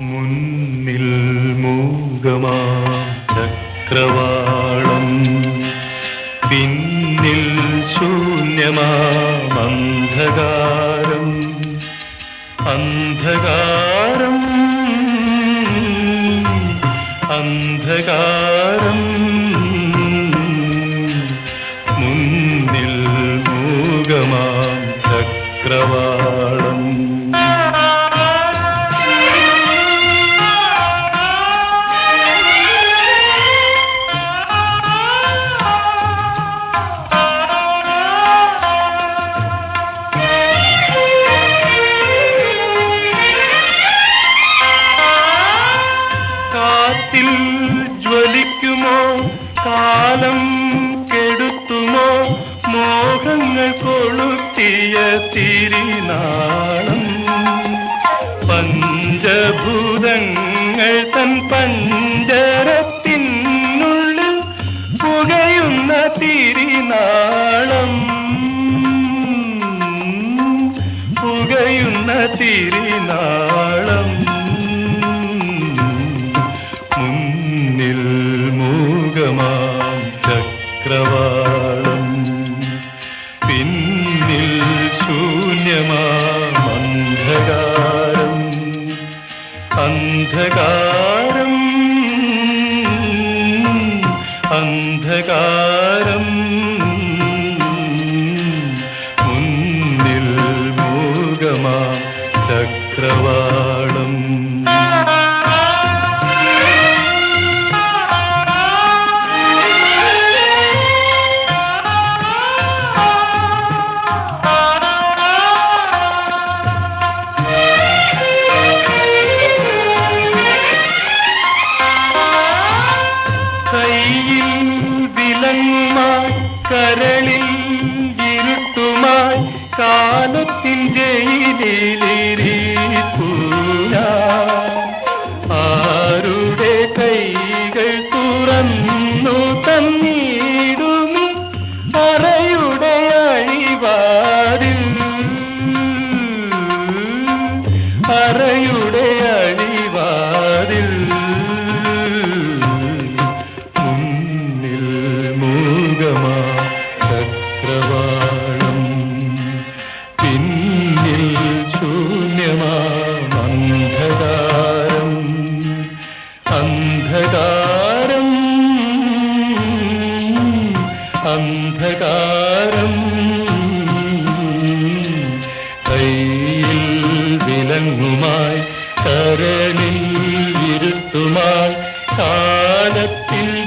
മുന്നിൽ മൂകമാക്രവാളം പിന്നിൽ ശൂന്യമാന്ധകാരം അന്ധകാരം അന്ധകാരം. മുന്നിൽ മൂകമാം ചക്രവാളം കാറ്റിൽ ജ്വലിക്കുമോ? കാലം കെടുത്തുമോ? മോഹങ്ങൾ കൊളുത്തിയ തിരിനാളം. പഞ്ചഭൂതങ്ങൾ തൻ പഞ്ചരത്തിനുള്ളിൽ പുകയുന്ന തിരിനാളം. പുകയുന്ന തിരിനാളം അന്ധകാരം. അന്ധകാരം. മുന്നിൽ മൂകമാ ചക്രവാളം കരളിൽ ഇരുട്ടുമായി കാലത്തിൻ ജയിലിലിരിപ്പൂ ഞാൻ. ആരുടെ കൈകൾ തുറന്നു അന്ധകാരം. കയ്യിൽ വിലങ്ങുമായി കരണിൽ ഇരുത്തുമായി കാലത്തിൽ